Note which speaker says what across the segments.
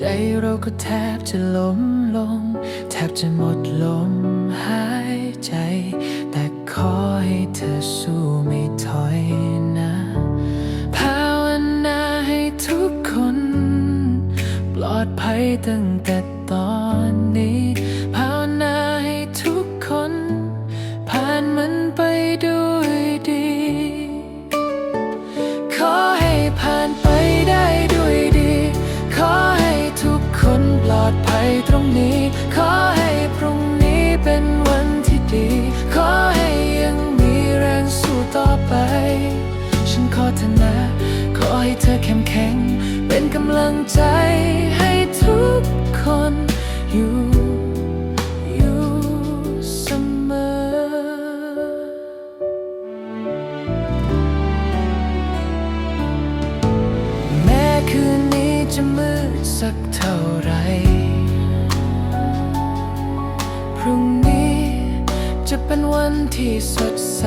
Speaker 1: ใจเราก็แทบจะล้มลง แทบจะหมดลมหายใจ แต่ขอให้เธอสู้ไม่ถอยนะภาวนาให้ทุกคน ปลอดภัยตั้งแต่ ดภัยตรงนี้ ขอให้พรุ่งนี้เป็นวันที่ดี ขอให้ยังมีแรงสู้ต่อไป ฉันขอเธอนะ ขอให้เธอเข้มแข็ง เป็นกำลังใจให้ทุกคนอยู่อยู่เสมอแม้คืนนี้จะมืดสักเท่าไหร นวันที่สดใส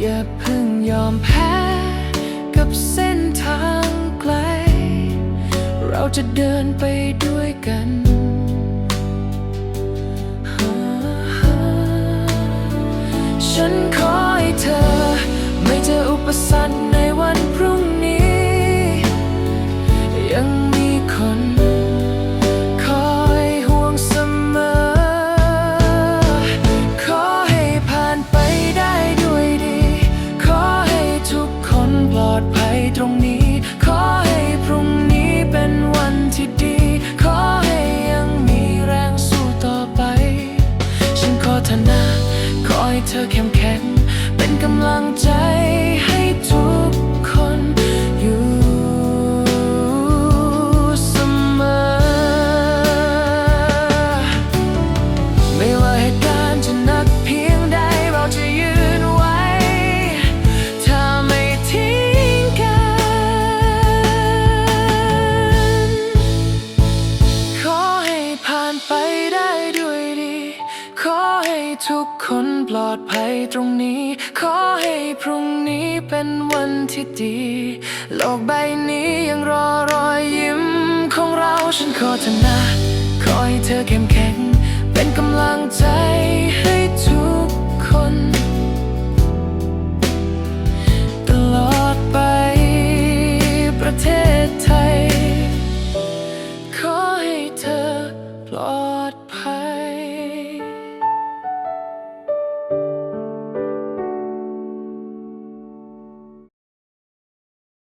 Speaker 1: อย่าเพิ่งยอมแพ้ กับเส้นทางไกล เราจะเดินไปด้วยกัน ฉันขอเธอนะขอให้เธอเข้มแข็ง เป็นกำลังใจ ให้ทุกคนปลอดภัยตรงนี้ ขอให้พรุ่งนี้เป็นวันที่ดี โลกใบนี้ยังรอรอยยิ้มของเราฉันขอเธอนะ ขอให้เธอเข้มแข็ง เป็นกำลังใจให้